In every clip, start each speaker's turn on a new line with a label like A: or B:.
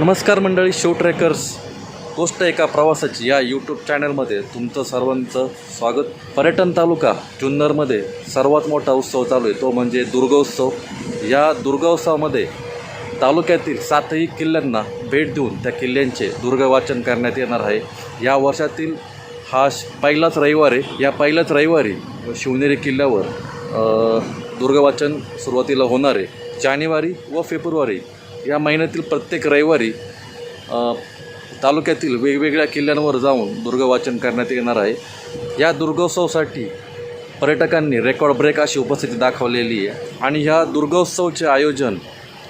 A: नमस्कार मंडळी show trekkers गोष्ट एका प्रवासाची या यूट्यूब चॅनलमध्ये तुमचं सर्वांचं स्वागत. पर्यटन तालुका जुन्नरमध्ये सर्वात मोठा उत्सव चालू आहे तो म्हणजे दुर्गोत्सव. या दुर्गोत्सवामध्ये तालुक्यातील सातही किल्ल्यांना भेट देऊन त्या किल्ल्यांचे दुर्गवाचन करण्यात येणार आहे. या वर्षातील हा श- पहिलाच रविवार आहे. या पहिल्याच रविवारी शिवनेरी किल्ल्यावर दुर्गवाचन सुरुवातीला होणार आहे. जानेवारी व फेब्रुवारी या महिन्यातील प्रत्येक रविवारी तालुक्यातील वेगवेगळ्या किल्ल्यांवर जाऊन दुर्गवाचन करण्यात येणार आहे. या दुर्गोत्सवासाठी पर्यटकांनी रेकॉर्ड ब्रेक अशी उपस्थिती दाखवलेली आहे. आणि ह्या दुर्गोत्सवचे आयोजन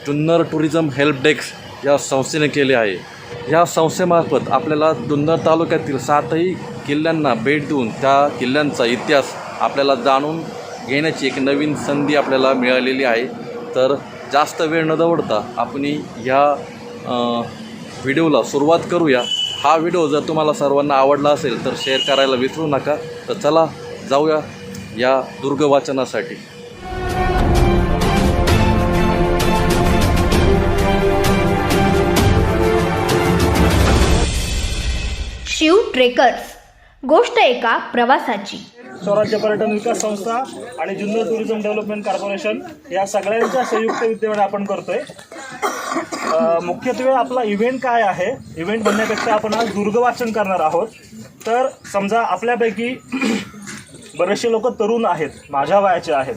A: जुन्नर टुरिझम हेल्प डेस्क या संस्थेने केले आहे. ह्या संस्थेमार्फत आपल्याला जुन्नर तालुक्यातील सातही किल्ल्यांना भेट देऊन त्या किल्ल्यांचा इतिहास आपल्याला जाणून घेण्याची एक नवीन संधी आपल्याला मिळालेली आहे. तर जास्त वेळ न दवडता आपण ह्या व्हिडिओला सुरुवात करूया. हा व्हिडिओ जर तुम्हाला सर्वांना आवडला असेल तर शेअर करायला विसरू नका. तर चला जाऊया या दुर्गवाचनासाठी.
B: शिव ट्रेकर्स गोष्ट एका प्रवासाची.
C: स्वराज्य पर्यटन विकास संस्था आणि जुन्नर टुरिझम डेव्हलपमेंट कॉर्पोरेशन या सगळ्यांच्या संयुक्त विद्यमाने आपण करतोय. मुख्यत्वे आपला इव्हेंट काय आहे? इव्हेंट बनण्यापेक्षा आपण आज दुर्गवाचन करणार आहोत. तर समजा आपल्यापैकी बरेचसे लोक तरुण आहेत माझ्या वयाचे आहेत.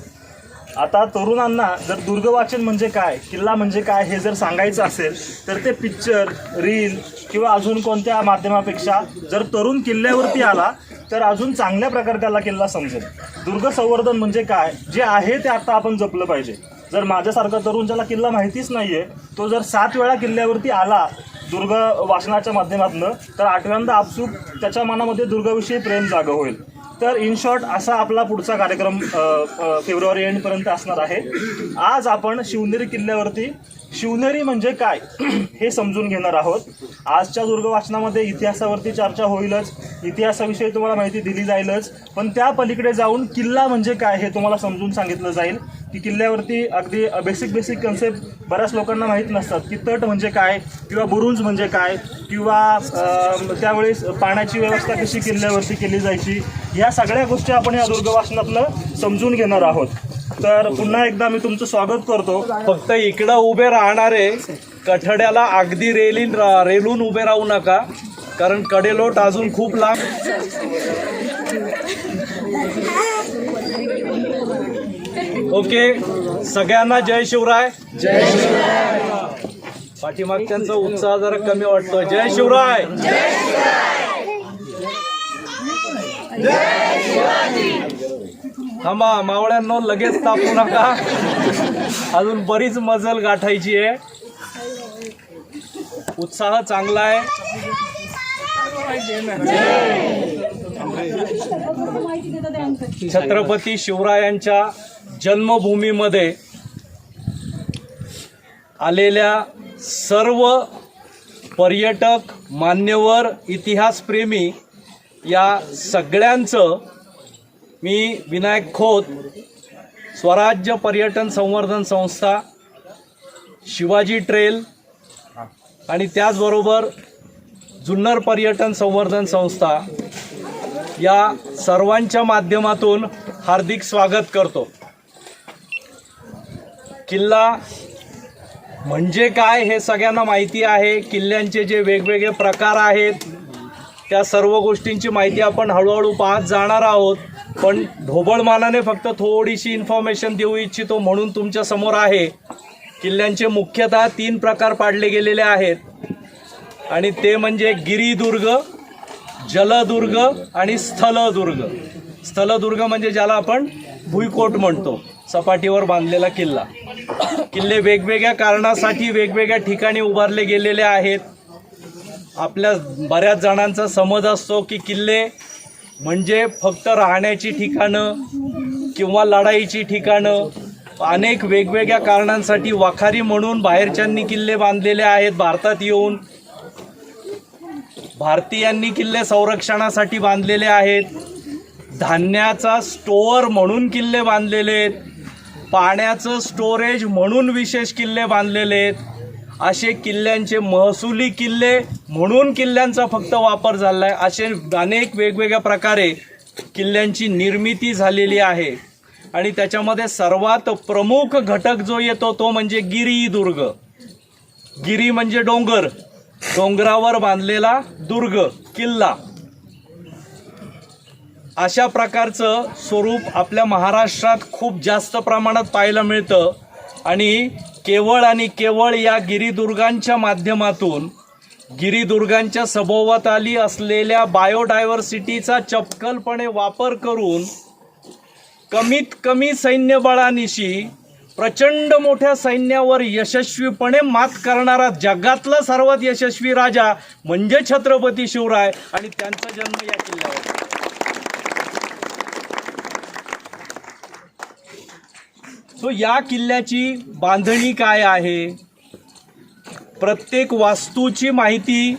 C: आता तरुणांना जर दुर्गवाचन म्हणजे काय किल्ला म्हणजे काय हे जर सांगायचं असेल तर ते पिक्चर रील किंवा अजून कोणत्या माध्यमापेक्षा जर तरुण किल्ल्यावरती आला तर अजून चांगल्या प्रकारे त्याला किल्ला समजेल. दुर्ग संवर्धन म्हणजे काय? जे आहे ते आता आपण जपलं पाहिजे. जर माझ्यासारखा तरुण ज्याला किल्ला माहितीच नाही आहे तो जर सात वेळा किल्ल्यावरती आला दुर्ग वाचनाच्या माध्यमातून तर आठव्यांदा आपसूक त्याच्या मनामध्ये दुर्गाविषयी प्रेम जागं होईल. तर इन शॉर्ट असा आपला पुढचा कार्यक्रम फेब्रुवारी एंडपर्यंत असणार आहे. आज आपण शिवनेरी किल्ल्यावरती शिवनेरी म्हणजे काय? हे समजून घेणार आहोत. आजच्या दुर्ग वाचनामध्ये इतिहासावरती चर्चा होईलच. इतिहासाविषयी तुम्हाला माहिती दिली जाईलच. पण त्या पलीकडे जाऊन किल्ला म्हणजे काय हे तुम्हाला समजून सांगितलं जाईल. की किल्ल्यावरती अगदी बेसिक बेसिक कन्सेप्ट बऱ्याच लोकांना माहीत नसतात की तट म्हणजे काय किंवा बुरुंज म्हणजे काय किंवा त्यावेळेस पाण्याची व्यवस्था कशी किल्ल्यावरती केली जायची. ह्या सगळ्या गोष्टी आपण या दुर्गवाचनातनं समजून घेणार आहोत. तर पुन्हा एकदा मी तुमचं स्वागत करतो.
D: फक्त इकडं उभे राहणारे कठड्याला अगदी रेलीन रेलून उभे राहू नका कारण कडेलोट अजून खूप लांब. ओके सगळ्यांना जय शिवराय. जय शिवराय पाठीमागच्यांचा उत्साह जरा कमी वाटतो जय शिवराय. थांबा मावळ्यांनो लगेच तापू नका. अजून बरीच मजल गाठायची आहे. उत्साह चांगला आहे. छत्रपती शिवरायांच्या जन्मभूमीमध्ये आलेल्या सर्व पर्यटक मान्यवर इतिहासप्रेमी या सगळ्यांचं मी विनायक खोत स्वराज्य पर्यटन संवर्धन संस्था शिवाजी ट्रेल आणि त्याचबरोबर जुन्नर पर्यटन संवर्धन संस्था या सर्वांच्या माध्यमातून हार्दिक स्वागत करतो. किल्ला म्हणजे काय हे सगळ्यांना माहिती आहे. किल्ल्यांचे जे वेगवेगळे प्रकार आहेत त्या सर्व गोष्टींची माहिती आपण हळूहळू पाहत जाणार आहोत. पण ढोबळमानाने फक्त थोडीशी इन्फॉर्मेशन देऊ इच्छितो म्हणून तुमच्यासमोर आहे. किल्ल्यांचे मुख्यतः तीन प्रकार पाडले गेलेले आहेत. आणि ते म्हणजे गिरीदुर्ग जलदुर्ग आणि स्थलदुर्ग. स्थलदुर्ग म्हणजे ज्याला आपण भुईकोट म्हणतो सपाटीवर बांधलेला किल्ला. किल्ले वेगवेगळ्या कारणासाठी वेगवेगळ्या ठिकाणी उभारले गेलेले आहेत. आपल्या बऱ्याच जणांचा समज असतो की किल्ले म्हणजे फक्त राहण्याची ठिकाणं किंवा लढाईची ठिकाणं अनेक वेगवेगळ्या कारणांसाठी वाखारी म्हणून बाहेरच्यांनी किल्ले बांधलेले आहेत भारतात येऊन. भारतीयांनी किल्ले संरक्षणासाठी बांधलेले आहेत. धान्याचा स्टोअर म्हणून किल्ले बांधलेले आहेत. पाण्याचं स्टोरेज म्हणून विशेष किल्ले बांधलेले आहेत. असे किल्ल्यांचे महसुली किल्ले म्हणून किल्ल्यांचा फक्त वापर झाला आहे असे अनेक वेगवेगळ्या प्रकारे किल्ल्यांची निर्मिती झालेली आहे. आणि त्याच्यामध्ये सर्वात प्रमुख घटक जो येतो तो म्हणजे गिरीदुर्ग. गिरी म्हणजे डोंगर. डोंगरावर बांधलेला दुर्ग किल्ला. अशा प्रकारचं स्वरूप आपल्या महाराष्ट्रात खूप जास्त प्रमाणात पाहायला मिळतं. आणि केवळ आणि केवळ या गिरिदुर्गांच्या माध्यमातून गिरिदुर्गांच्या सभोवताली असलेल्या बायोडायव्हर्सिटीचा चपकलपणे वापर करून कमीत कमी सैन्यबळानिशी प्रचंड मोठ्या सैन्यावर यशस्वीपणे मात करणारा जगातला सर्वात यशस्वी राजा म्हणजे छत्रपती शिवराय आणि त्यांचा जन्म या किल्ल्यावर. सो या किल्ल्याची बांधणी काय आहे? प्रत्येक वास्तूची माहिती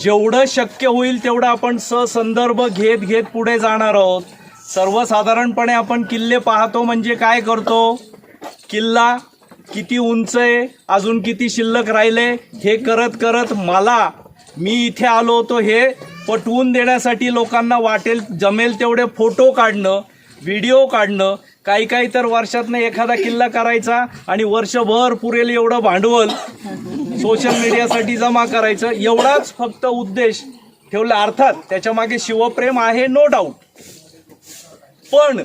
D: जेवढं शक्य होईल तेवढं आपण ससंदर्भ घेत घेत पुढे जाणार आहोत. सर्वसाधारणपणे आपण किल्ले पाहतो म्हणजे काय करतो? किल्ला किती उंच आहे अजून किती शिल्लक राहिले हे करत करत मला मी इथे आलो होतो हे पटवून देण्यासाठी लोकांना वाटेल जमेल तेवढे फोटो काढणं व्हिडिओ काढणं काही काही तर वर्षातनं एखादा किल्ला करायचा आणि वर्षभर पुरेल एवढं भांडवल. सोशल मीडियासाठी जमा करायचं. एवढाच फक्त उद्देश ठेवला. अर्थात त्याच्यामागे शिवप्रेम आहे नो डाऊट पण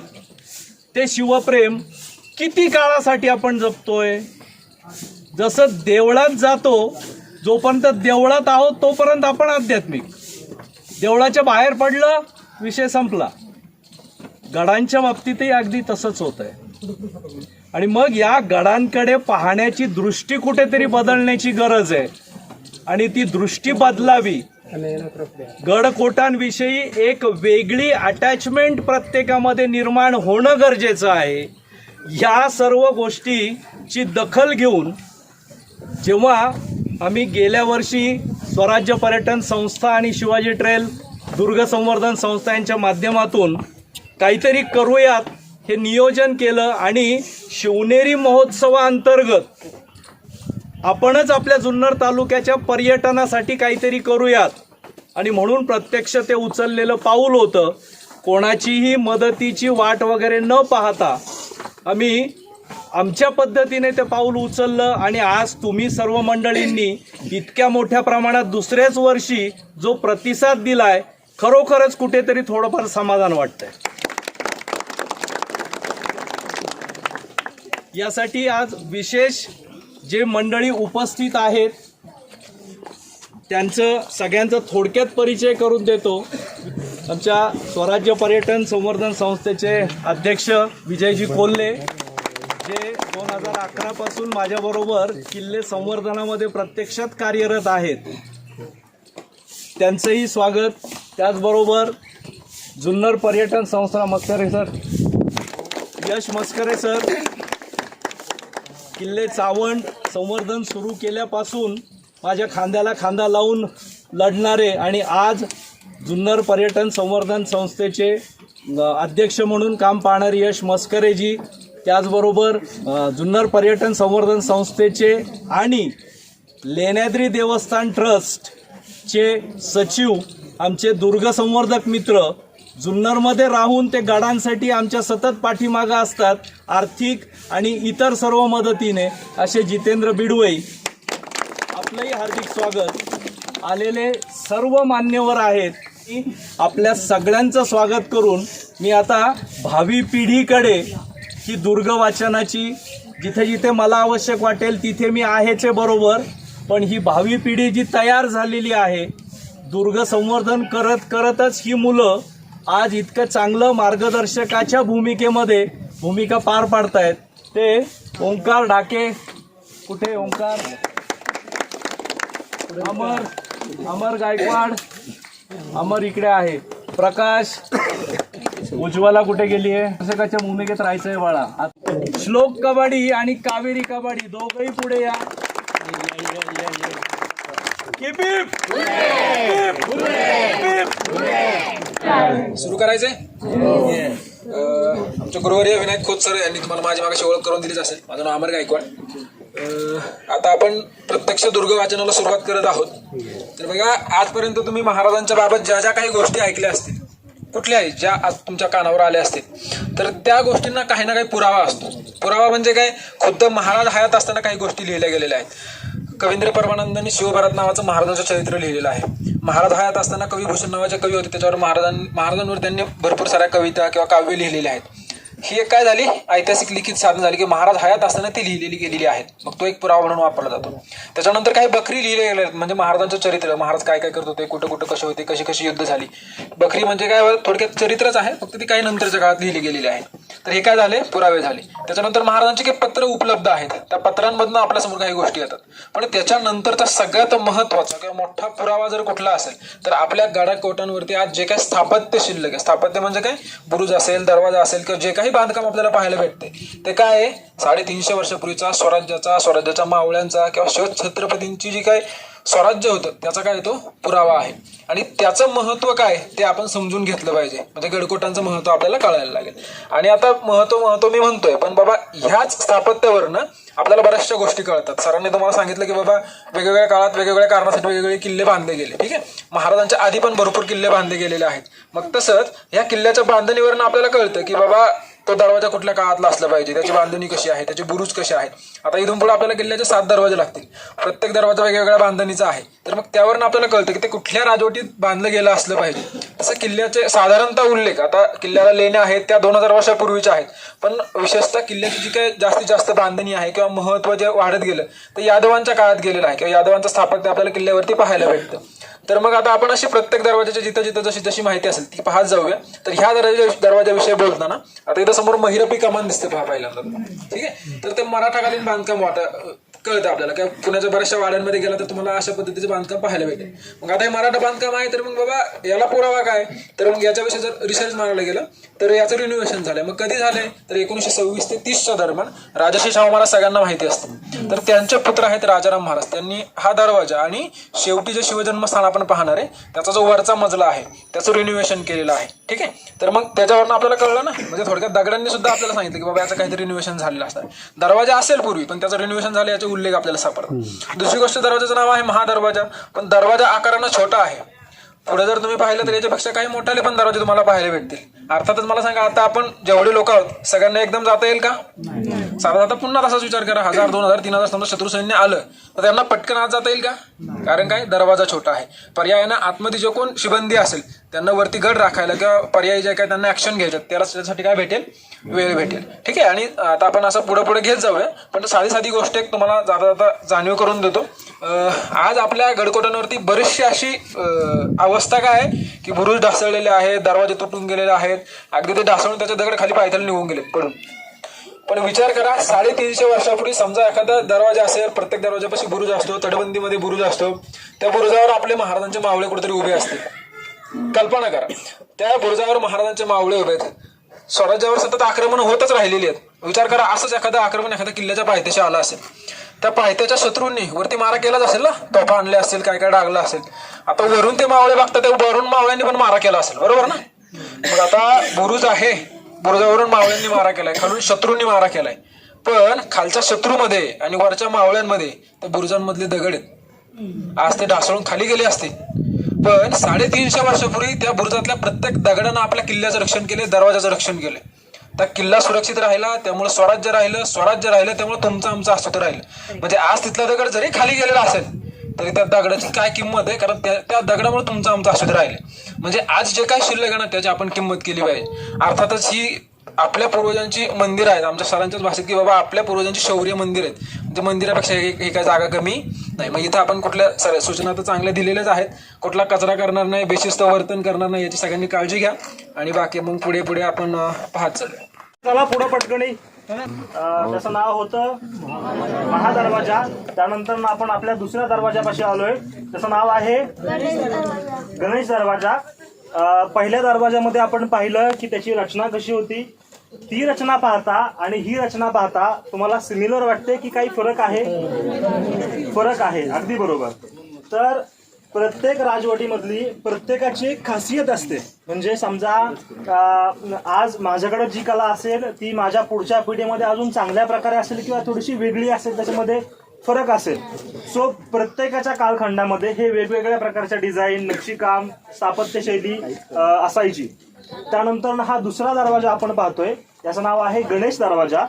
D: ते शिवप्रेम किती काळासाठी आपण जपतोय? जसं देवळात जातो जोपर्यंत देवळात आहोत तोपर्यंत आपण आध्यात्मिक. देवळाच्या बाहेर पडलं विषय संपला. गडांच्या बाबतीतही अगदी तसंच होत आहे आणि मग या गडांकडे पाहण्याची दृष्टी कुठेतरी बदलण्याची गरज आहे. आणि ती दृष्टी बदलावी. गडकोटांविषयी एक वेगळी अटॅचमेंट प्रत्येकामध्ये निर्माण होणं गरजेचं आहे. या सर्व गोष्टीची दखल घेऊन जेव्हा आम्ही गेल्या वर्षी स्वराज्य पर्यटन संस्था आणि शिवाजी ट्रेल दुर्ग संवर्धन संस्था यांच्या माध्यमातून काहीतरी करूयात हे नियोजन केलं आणि शिवनेरी महोत्सवाअंतर्गत आपणच आपल्या जुन्नर तालुक्याच्या पर्यटनासाठी काहीतरी करूयात. आणि म्हणून प्रत्यक्ष ते उचललेलं पाऊल होतं. कोणाचीही मदतीची वाट वगैरे न पाहता आम्ही आमच्या पद्धतीने ते पाऊल उचललं आणि आज तुम्ही सर्व मंडळींनी इतक्या मोठ्या प्रमाणात दुसऱ्याच वर्षी जो प्रतिसाद दिलाय खरोखरच कुठेतरी थोडंफार समाधान वाटतंय. यासाठी आज विशेष जे मंडळी उपस्थित आहेत त्यांचं सगळ्यांचा थोडक्यात परिचय करून देतो. आमच्या स्वराज्य पर्यटन संवर्धन संस्थेचे अध्यक्ष विजयजी कोल्हे जे दोन हजार अकरापासून माझ्याबरोबर किल्ले संवर्धनामध्ये प्रत्यक्षात कार्यरत आहेत. त्यांचंही स्वागत. त्याचबरोबर जुन्नर पर्यटन संस्था मस्करे सर. यश मस्करे सर. किल्ले चावंड संवर्धन सुरू केल्यापासून माझ्या खांद्याला खांदा लावून लढणारे आणि आज जुन्नर पर्यटन संवर्धन संस्थेचे अध्यक्ष म्हणून काम पाहणारे यश मस्करेजी त्याचबरोबर जुन्नर पर्यटन संवर्धन संस्थेचे आणि लेण्याद्री देवस्थान ट्रस्टचे सचिव आमचे दुर्ग संवर्धक मित्र जुन्नरमध्ये राहून ते गडांसाठी आमच्या सतत पाठीमागं असतात आर्थिक आणि इतर सर्व मदतीने असे जितेंद्र बिडवई. आपलंही हार्दिक स्वागत. आलेले सर्व मान्यवर आहेत. की आपल्या सगळ्यांचं स्वागत करून मी आता भावी पिढीकडे ही दुर्ग वाचनाची जिथे जिथे मला आवश्यक वाटेल तिथे मी आहेचे बरोबर. पण ही भावी पिढी जी तयार झालेली आहे दुर्ग संवर्धन करत करतच ही मुलं आज इतकं चांगलं मार्गदर्शकाच्या भूमिकेमध्ये भूमिका पार पाडतायत. ते ओंकार ढाके. कुठे ओंकार? अमर. अमर गायकवाड. अमर इकडे आहे. प्रकाश. उज्ज्वला कुठे गेली आहे? कशाच्या भूमिकेत राहायचंय बाळा. श्लोक कबाडी आणि कावेरी कबाडी दोघही पुढे या. Keep!
E: सुरू करायचंय? अं, आमचे गुरुवर्य विनायक खोत सर यांनी तुम्हाला माझ्या मागाशी ओळख करून दिलीच असेल. माझं नाव अमर गायकवाड. आता आपण प्रत्यक्ष दुर्ग वाचनाला सुरुवात करत आहोत. तर बघा आजपर्यंत तुम्ही महाराजांच्या बाबत ज्या ज्या काही गोष्टी ऐकल्या असतील कुठल्याही ज्या आज तुमच्या कानावर आल्या असतील तर त्या गोष्टींना काही ना काही पुरावा असतो. पुरावा म्हणजे काय? खुद्द महाराज हयात असताना काही गोष्टी लिहिल्या गेलेल्या आहेत. कवींद्र परमानंदांनी शिवभारत नावाचं महाराजांचं चरित्र लिहिलेलं आहे. महाराज हयात असताना कविभूषण नावाचे कवी होते. त्याच्यावर महाराजां महाराजांवर त्यांनी भरपूर साऱ्या कविता किंवा काव्य लिहिलेल्या आहेत. ही एक काय झाली? ऐतिहासिक लिखित साधन झाली की महाराज हयात असताना ती लिहिलेली गेलेली आहेत. मग तो एक पुरावा म्हणून वापरला जातो. त्याच्यानंतर काही बकरी लिहिले गेले आहेत. म्हणजे महाराजांचं चरित्र. महाराज काय काय करत होते? कुठं कुठं कसे होते? कशी कशी युद्ध झाली? बकरी म्हणजे काय? थोडक्यात चरित्रच आहे. फक्त ती काही नंतरच्या काळात लिहिली गेलेली आहे. तर हे काय झाले? पुरावे झाले. त्याच्यानंतर महाराजांचे काही पत्र उपलब्ध आहेत. त्या पत्रांमधनं आपल्यासमोर काही गोष्टी येतात. पण त्याच्यानंतरचा सगळ्यात महत्त्वाचा किंवा मोठा पुरावा जर कुठला असेल तर आपल्या गडा कोटांवरती आज जे काही स्थापत्य शिल्लक आहे. स्थापत्य म्हणजे काय? बुरुज असेल दरवाजा असेल किंवा जे काही बांधकाम आपल्याला पाहायला भेटते. ते काय आहे? साडेतीनशे वर्षापूर्वीचा स्वराज्याचा स्वराज्याच्या मावळ्यांचा किंवा शिवछत्रपतींची जी काय स्वराज्य होतं त्याचा काय तो पुरावा आहे. आणि त्याचं महत्त्व काय ते आपण समजून घेतलं पाहिजे. म्हणजे गडकोटांचं महत्त्व आपल्याला कळायला लागेल. आणि आता महत्त्व महत्त्व मी म्हणतोय पण बाबा ह्याच स्थापत्यावरनं आपल्याला बऱ्याचशा गोष्टी कळतात. सरांनी तुम्हाला सांगितलं की बाबा वेगवेगळ्या काळात वेगवेगळ्या कारणासाठी वेगवेगळे किल्ले बांधले गेले. ठीक आहे? महाराजांच्या आधी पण भरपूर किल्ले बांधले गेलेले आहेत. मग तसंच ह्या किल्ल्याच्या बांधणीवरनं आपल्याला कळतं की बाबा तो दरवाजा कुठल्या काळातला असला पाहिजे त्याची बांधणी कशी आहे त्याचे बुरुज कसे आहेत? आता इथून पुढे आपल्याला किल्ल्याचे सात दरवाजे लागतील. प्रत्येक दरवाजा वेगवेगळ्या बांधणीचा आहे. तर मग त्यावरून आपल्याला कळतं की ते कुठल्या राजवटीत बांधलं गेलं असलं पाहिजे. तसं किल्ल्याचे साधारणतः उल्लेख आता किल्ल्याला लेण्या आहेत त्या दोन हजार वर्षापूर्वीच्या आहेत. पण विशेषतः किल्ल्याची जी काही जास्तीत जास्त बांधणी आहे किंवा महत्त्व जे वाढत गेलं ते यादवांच्या काळात गेलेलं आहे. किंवा यादवांचं स्थापत्य आपल्याला किल्ल्यावरती पाहायला भेटतं. तर मग आता आपण अशी प्रत्येक दरवाजाची जिथं जिथं जशी जशी माहिती असेल ती पाहत जाऊया. तर ह्या दरवाजा दरवाजाविषयी बोलताना आता इथं समोर महिरपी कमान दिसते पहा पहिल्यांदा. ठीक आहे? तर ते मराठाकालीन बांधकाम वाटा कळतं आपल्याला. किंवा पुण्याच्या बऱ्याचशा वाड्यांमध्ये गेला तर तुम्हाला अशा पद्धतीचे बांधकाम पाहायला भेटेल. मग आता हे मराठा बांधकाम आहे तर मग बाबा याला पुरावा काय? तर मग याच्याविषयी जर रिसर्च मारायला गेलं तर याचं रिन्युएशन झालंय. मग कधी झालंय? तर एकोणीसशे सव्वीस ते तीसच्या दरम्यान राजर्षी शाहू महाराज सगळ्यांना माहिती असतं. तर त्यांचे पुत्र आहेत राजाराम महाराज. त्यांनी हा दरवाजा आणि शेवटी जे शिवजन्मस्थान आपण पाहणार आहे त्याचा जो वरचा मजला आहे त्याचं रिन्युएशन केलेलं आहे. ठीक आहे? तर मग त्याच्यावरनं आपल्याला कळलं ना? म्हणजे थोडक्यात दगडांनी सुद्धा आपल्याला सांगितलं की बाबा याचं काहीतरी रिन्युएशन झालेलं असतं. दरवाजा असेल पूर्वी पण त्याचं रिन्युएशन झालं याच्या उल्लेख आपल्याला सापडतात दुसरी गोष्ट दरवाजाचं नाव आहे महादरवाजा. पण दरवाजा आकारानं छोटा आहे. पुढे जर तुम्ही पाहिलं तर याच्यापेक्षा काही मोठाले पण दरवाजे तुम्हाला पाहायला भेटतील. अर्थातच मला सांगा आता आपण जेवढे लोक आहोत सगळ्यांना एकदम जाता येईल का? साधा आता पुन्हा तसाच विचार करा. हजार दोन हजार तीन हजार समजा शत्रू सैन्य आलं तर त्यांना पटकन आत जाता येईल का? कारण काय? दरवाजा छोटा आहे. पर्यायानं आतमध्ये जो कोण शिबंदी असेल त्यांना वरती गड राखायला किंवा पर्यायी जे काय त्यांना ऍक्शन घ्यायच्यात त्याला त्यासाठी काय भेटेल? वेळ भेटेल. ठीक आहे आणि आता आपण असं पुढे पुढे घेत जाऊया. पण साधी साधी गोष्ट एक तुम्हाला जाता जाता जाणीव करून देतो. आज आपल्या गडकोटांवरती बरीचशी अशी अवस्था काय आहे की बुरुज ढासळलेले आहेत दरवाजे तुटून गेलेले आहेत. अगदी ते ढासळून त्याचे दगड खाली पायथ्याला निघून गेले पडून. पण विचार करा साडेतीनशे वर्षापूर्वी समजा एखादा दरवाजा असेल प्रत्येक दरवाजापाशी बुरुज असतो तटबंदीमध्ये बुरुज असतो त्या बुरुजावर आपले महाराजांचे मावळे कुठेतरी उभे असतील. कल्पना करा. त्या बुरुजावर महाराजांचे मावळे उभे आहेत. स्वराज्यावर सतत आक्रमण होतच राहिलेली आहेत. विचार करा असंच एखादं आक्रमण एखाद्या किल्ल्याच्या पायथ्याशी आलं असेल. त्या पायथ्याच्या शत्रूंनी वरती मारा केलाच असेल ना? तोफा आणले असतील काय काय डागलं असेल. आता वरून ते मावळे बघतात त्या वरून मावळ्यांनी पण मारा केला असेल. बरोबर ना? मग आता बुरुज आहे. बुरुजावरून मावळ्यांनी मारा केलाय. खालून शत्रूंनी मारा केलाय. पण खालच्या शत्रूमध्ये आणि वरच्या मावळ्यांमध्ये त्या बुरुजांमधले दगड आहेत. आज ते ढासळून खाली गेले असते. पण साडेतीनशे वर्षापूर्वी त्या बुरुजातल्या प्रत्येक दगडानं आपल्या किल्ल्याचं रक्षण केले दरवाजाचं रक्षण केले. त्या किल्ला सुरक्षित राहिला त्यामुळे स्वराज्य राहिलं स्वराज्य राहिलं त्यामुळे तुमचं आमचं अस्तित्व राहिलं. म्हणजे आज तिथला दगड जरी खाली गेलेला असेल तरी त्या दगडाची काय किंमत आहे? कारण त्या त्या दगडामुळे तुमचं आमचं अस्तित्व राहिलं. म्हणजे आज जे काय शिल्लक आहे ना त्याची आपण किंमत केली पाहिजे. अर्थातच ही आपल्या पूर्वजांची मंदिर आहेत. आमच्या सरांच्याच भाषेत की बाबा आपल्या पूर्वजांची शौर्य मंदिर आहेत. म्हणजे मंदिरापेक्षा हे काय जागा कमी नाही. मग इथं आपण कुठल्या सर सूचना तर चांगल्या दिलेल्याच आहेत. कुठला कचरा करणार नाही बेशिस्त वर्तन करणार नाही याची सगळ्यांनी काळजी घ्या. आणि बाकी मग पुढे पुढे आपण पाहत. चालूया
C: चला पुढं पटकणी. त्याचं नाव होतं महादरवाजा. त्यानंतर आपण आपल्या दुसऱ्या दरवाजापाशी आलोय. त्याचं नाव आहे गणेश दरवाजा. पहिल्या दरवाजामध्ये आपण पाहिलं की त्याची रचना कशी होती. ती रचना पाहता आणि ही रचना पाहता तुम्हाला सिमिलर वाटते की काही फरक आहे? फरक आहे. अगदी बरोबर. तर प्रत्येक राजवटीमधली प्रत्येकाची एक खासियत असते. म्हणजे समजा आज माझ्याकडे जी कला असेल ती माझ्या पुढच्या पिढीमध्ये अजून चांगल्या प्रकारे असेल किंवा थोडीशी वेगळी असेल त्याच्यामध्ये फरक असेल. सो प्रत्येकाच्या कालखंडामध्ये हे वेगवेगळ्या प्रकारच्या डिझाईन नक्षीकाम स्थापत्यशैली असायची. त्यानंतर हा दुसरा दरवाजा आपण पाहतोय. याचं नाव आहे गणेश दरवाजा.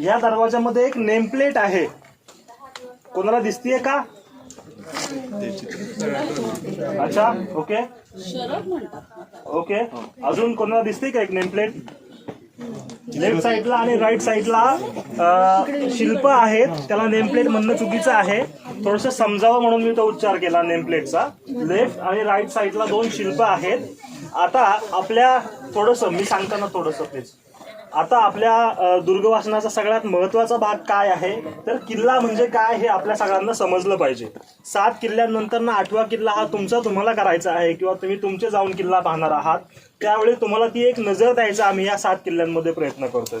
C: या दरवाजामध्ये एक नेमप्लेट आहे. कोणाला दिसतीये का? अच्छा ओके. ओके. अजून कोणाला दिसते का एक नेमप्लेट? लेफ्ट साईडला आणि राईट साईडला शिल्प आहेत. त्याला नेमप्लेट म्हणणं चुकीचं आहे. थोडस समजावं म्हणून मी तो उच्चार केला नेमप्लेटचा लेफ्ट आणि राईट साईडला दोन शिल्प आहेत. आता आपल्या थोडस मी सांगताना थोडस प्लीज आता आपल्या दुर्गवासनाचा सगळ्यात महत्त्वाचा भाग काय आहे? तर किल्ला म्हणजे काय हे आपल्या सगळ्यांना समजलं पाहिजे. सात किल्ल्यांनंतर ना आठवा किल्ला हा तुमचा तुम्हाला करायचा आहे किंवा तुम्ही तुमचे जाऊन किल्ला पाहणार आहात. त्यावेळी तुम्हाला ती एक नजर द्यायचा आम्ही या सात किल्ल्यांमध्ये प्रयत्न करतोय.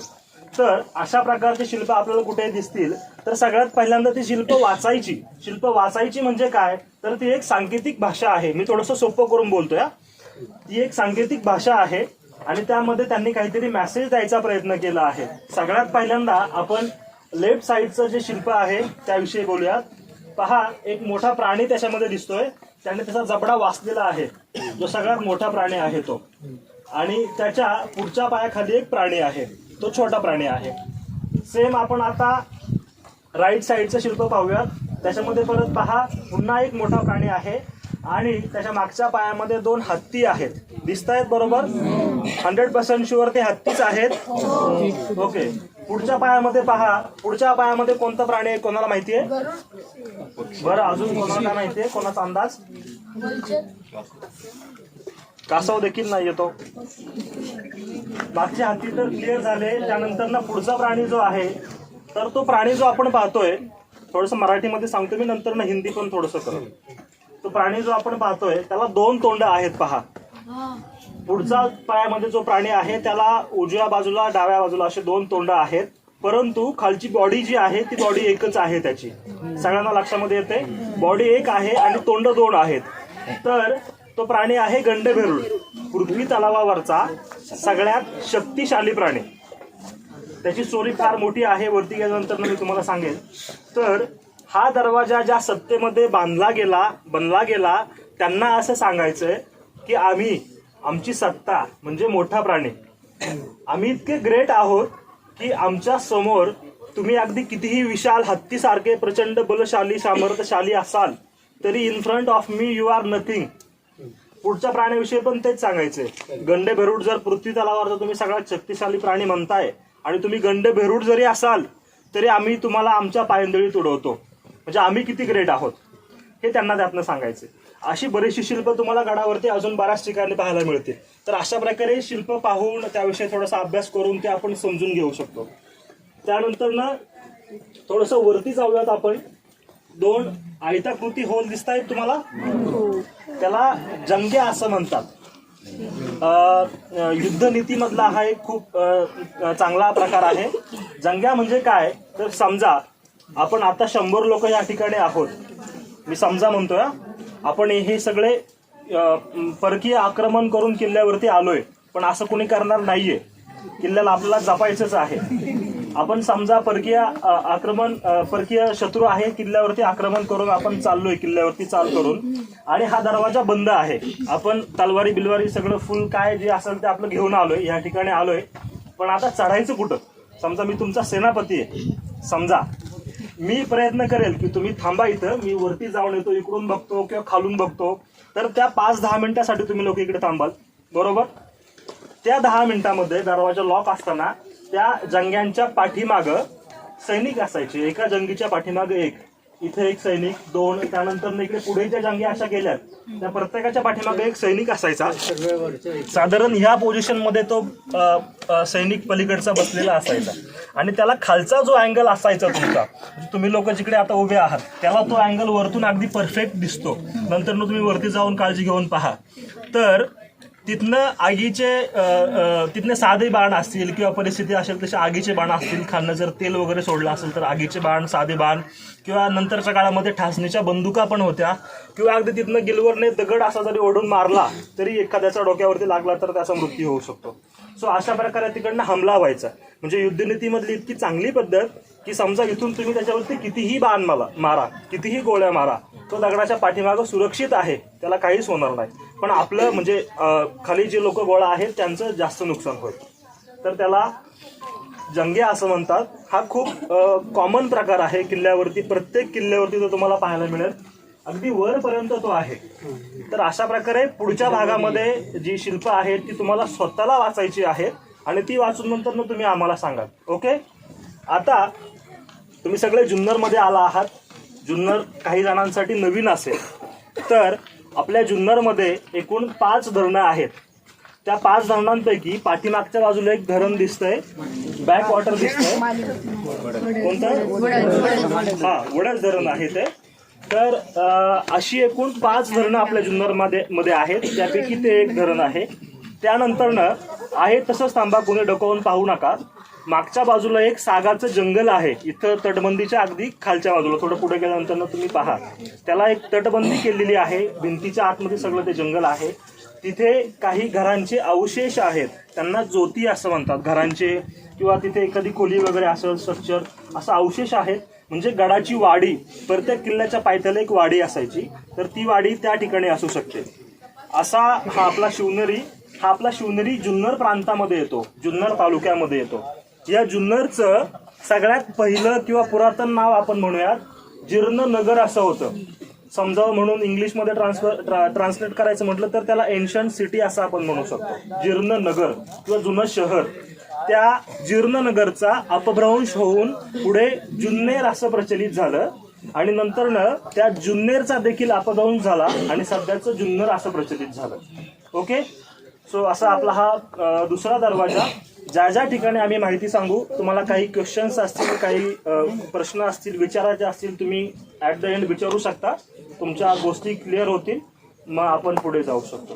C: तर अशा प्रकारचे शिल्प आपल्याला कुठे दिसतील. तर सगळ्यात पहिल्यांदा ती शिल्प वाचायची. शिल्प वाचायची म्हणजे काय? तर ती एक सांकेतिक भाषा आहे. मी थोडंसं सोपं करून बोलतोय ती एक सांकेतिक भाषा आहे. आणि त्यामध्ये त्यांनी काहीतरी मेसेज द्यायचा प्रयत्न केला आहे. सगळ्यात पहिल्यांदा आपण लेफ्ट साईडचं जे शिल्प आहे त्याविषयी बोलूयात. पहा एक मोठा प्राणी त्याच्यामध्ये दिसतोय. त्याने त्याचा जबडा वाचलेला आहे. जो सगळ्यात मोठा प्राणी आहे तो. आणि त्याच्या पुढच्या पायाखाली एक प्राणी आहे. तो छोटा प्राणी आहे. सेम आपण आता राईट साईडचं शिल्प पाहूयात. त्याच्यामध्ये परत पहा पुन्हा एक मोठा प्राणी आहे. आणि त्याच्या मागच्या पायामध्ये दोन हत्ती आहेत. दिसत आहेत बरोबर? हंड्रेड पर्सेंट शुअर ते हत्तीच आहेत. ओके पुढच्या पायामध्ये पहा. पुढच्या पायामध्ये कोणता प्राणी आहे कोणाला माहिती आहे? बरं अजून कोणाला काय माहिती आहे? कोणाचा अंदाज? कासव देखील नाही येतो. मागचे हत्ती तर क्लिअर झाले. त्यानंतर ना पुढचा प्राणी जो आहे तर तो प्राणी जो आपण पाहतोय थोडस मराठीमध्ये सांगतो मी नंतर ना हिंदी पण थोडस करू तो प्राणी जो आपण पाहतोय त्याला दोन तोंड आहेत पहा. पुढचा पायामध्ये जो प्राणी आहे त्याला उजव्या बाजूला डाव्या बाजूला असे दोन तोंड आहेत. परंतु खालची बॉडी जी आहे ती बॉडी एकच आहे त्याची. सगळ्यांना लक्षामध्ये येते? बॉडी एक आहे आणि तोंड दोन आहेत. तर तो प्राणी आहे गंडभेरूळ. पृथ्वी तलावावरचा सगळ्यात शक्तिशाली प्राणी. त्याची चोरी फार मोठी आहे वरती गेल्यानंतर मी तुम्हाला सांगेन. तर हा दरवाजा ज्या सत्तेमध्ये बांधला गेला बनला गेला त्यांना असं सांगायचंय की आम्ही आमची सत्ता म्हणजे मोठा प्राणी आम्ही इतके ग्रेट आहोत की आमच्यासमोर तुम्ही अगदी कितीही विशाल हत्तीसारखे प्रचंड बलशाली सामर्थ्यशाली असाल तरी in front of me you are nothing पुढच्या प्राण्याविषयी पण तेच सांगायचे गंडे भेरूड जर पृथ्वी तलावर तुम्ही सगळ्यात शक्तिशाली प्राणी म्हणताय आणि तुम्ही गंडे भेरूड जरी असाल तरी आम्ही तुम्हाला आमच्या पायंदळी उडवतो. म्हणजे आम्ही किती ग्रेट आहोत हे त्यांना त्यातनं सांगायचे. अशी बरीचशी शिल्प तुम्हाला गडावरती अजून बऱ्याच ठिकाणी पाहायला मिळतील. तर अशा प्रकारे शिल्प पाहून त्याविषयी थोडासा अभ्यास करून ते आपण समजून घेऊ शकतो. त्यानंतर ना थोडंसं वरती जाऊयात आपण. दोन आयताकृती होल दिसत आहेत तुम्हाला? त्याला जंग्या असं म्हणतात. युद्धनीतीमधला हा एक खूप चांगला प्रकार आहे. जंग्या म्हणजे काय? तर समजा आपण आता शंभर लोक या ठिकाणी आहोत. मी समजा म्हणतोय आपण हे सगळे परकीय आक्रमण करून किल्ल्यावरती आलोय पण असं कोणी करणार नाहीये. किल्ल्याला आपल्याला जपायचंच आहे. आपण समजा परकीय आक्रमण परकीय शत्रू आहे किल्ल्यावरती आक्रमण करून आपण चाललोय किल्ल्यावरती चाल करून. आणि हा दरवाजा बंद आहे. आपण तलवारी बिलवारी सगळं फुल काय जे असेल ते आपलं घेऊन आलोय या ठिकाणी आलोय. पण आता चढायचं कुठं? समजा मी तुमचा सेनापती आहे. समजा मी प्रयत्न करेल की तुम्ही थांबा इथं. मी वरती जाऊन येतो इकडून बघतो किंवा खालून बघतो. तर त्या पाच दहा मिनिटासाठी तुम्ही लोक इकडे थांबाल. बरोबर? त्या दहा मिनिटामध्ये दरवाजा लॉक असताना त्या जंग्यांच्या पाठीमाग सैनिक असायचे. एका जंगीच्या पाठीमाग एक. इथे एक सैनिक दोन त्यानंतर इकडे पुढे ज्या जंगी अशा गेल्यात. त्या प्रत्येकाच्या पाठीमागे एक सैनिक असायचा. साधारण ह्या पोझिशनमध्ये तो सैनिक पलीकडचा बसलेला असायचा. आणि त्याला खालचा जो अँगल असायचा तुमचा म्हणजे तुम्ही लोक जिकडे आता उभे आहात त्याला तो अँगल वरतून अगदी परफेक्ट दिसतो. नंतर मग तुम्ही वरती जाऊन काळजी घेऊन पहा. तर तिथनं आगीचे तिथनं साधे बाण असतील किंवा परिस्थिती असेल तसे आगीचे बाण असतील. खाणं जर तेल वगैरे सोडलं असेल तर आगीचे बाण साधे बाण किंवा नंतरच्या काळामध्ये ठासणीच्या बंदुका पण होत्या. किंवा अगदी तिथनं गिलवरने दगड असा जरी ओढून मारला तरी एखाद्याच्या डोक्यावरती लागला तर त्याचा मृत्यू होऊ शकतो. सो अशा प्रकारे तिकडनं हमला व्हायचा. म्हणजे युद्धनीतीमधली इतकी चांगली पद्धत की समजा इथून तुम्ही त्याच्यावरती कितीही बाण मला मारा कितीही गोळ्या मारा तो दगडाच्या पाठीमागं सुरक्षित आहे त्याला काहीच होणार नाही. पण आपलं म्हणजे खाली जे लोक गोळा आहेत त्यांचं जास्त नुकसान होईल. तर त्याला जंगे असं म्हणतात. हा खूप कॉमन प्रकार आहे किल्ल्यावरती. प्रत्येक किल्ल्यावरती तो तुम्हाला पाहायला मिळेल. अगदी वरपर्यंत तो आहे. तर अशा प्रकारे पुढच्या भागामध्ये जी शिल्प आहेत ती तुम्हाला स्वतःला वाचायची आहेत आणि ती वाचून नंतर मग तुम्ही आम्हाला सांगाल. ओके? आता तुम्ही सगळे जुन्नरमध्ये आला आहात. जुन्नर काही जणांसाठी नवीन असेल. तर आपल्या जुन्नरमध्ये एकूण पाच धरणं आहेत. त्या पाच धरणांपैकी पाठीमागच्या बाजूला एक धरण दिसतंय. बॅक वॉटर दिसतंय. कोणतं? हा वडस धरण आहे ते. तर अशी एकूण पाच धरणं आपल्या जुन्नरमध्ये मध्ये आहेत. त्यापैकी ते एक धरण आहे. त्यानंतरनं आहे तसंच थांबा कोणी डोकावून पाहू नका. मागच्या बाजूला एक सागाचं जंगल आहे. इथं तटबंदीच्या अगदी खालच्या बाजूला थोडं पुढे गेल्यानंतर तुम्ही पहा. त्याला एक तटबंदी केलेली आहे. भिंतीच्या आतमध्ये सगळं ते जंगल आहे. तिथे काही घरांचे अवशेष आहेत. त्यांना ज्योती असं म्हणतात. घरांचे किंवा तिथे एखादी खोली वगैरे असं स्ट्रक्चर असं अवशेष आहेत. म्हणजे गडाची वाडी प्रत्येक किल्ल्याच्या पायथ्याला एक वाडी असायची. तर ती वाडी त्या ठिकाणी असू शकते. असा हा आपला शिवनेरी हा आपला शिवनेरी जुन्नर प्रांतामध्ये येतो जुन्नर तालुक्यामध्ये येतो. या जुन्नरचं सगळ्यात पहिलं किंवा पुरातन नाव आपण म्हणूयात जीर्ण नगर असं होतं. समजावं म्हणून इंग्लिशमध्ये ट्रान्सफर ट्रा, ट्रान्सलेट करायचं म्हटलं तर त्याला एन्शंट सिटी असं आपण म्हणू शकतो. जीर्ण नगर किंवा जुनं शहर. त्या जीर्णनगरचा अपभ्रंश होऊन पुढे जुन्नेर असं प्रचलित झालं आणि नंतरनं त्या जुन्नेरचा देखील अपभ्रंश झाला आणि सध्याचं जुन्नर असं प्रचलित झालं. ओके? सो असा आपला हा दुसरा दरवाजा. ज्या ज्या ठिकाणी आम्ही माहिती सांगू तुम्हाला काही क्वेश्चन्स असतील काही प्रश्न असतील विचारायचे असतील तुम्ही ॲट द एंड विचारू शकता. तुमच्या गोष्टी क्लिअर होतील. मग आपण पुढे जाऊ शकतो.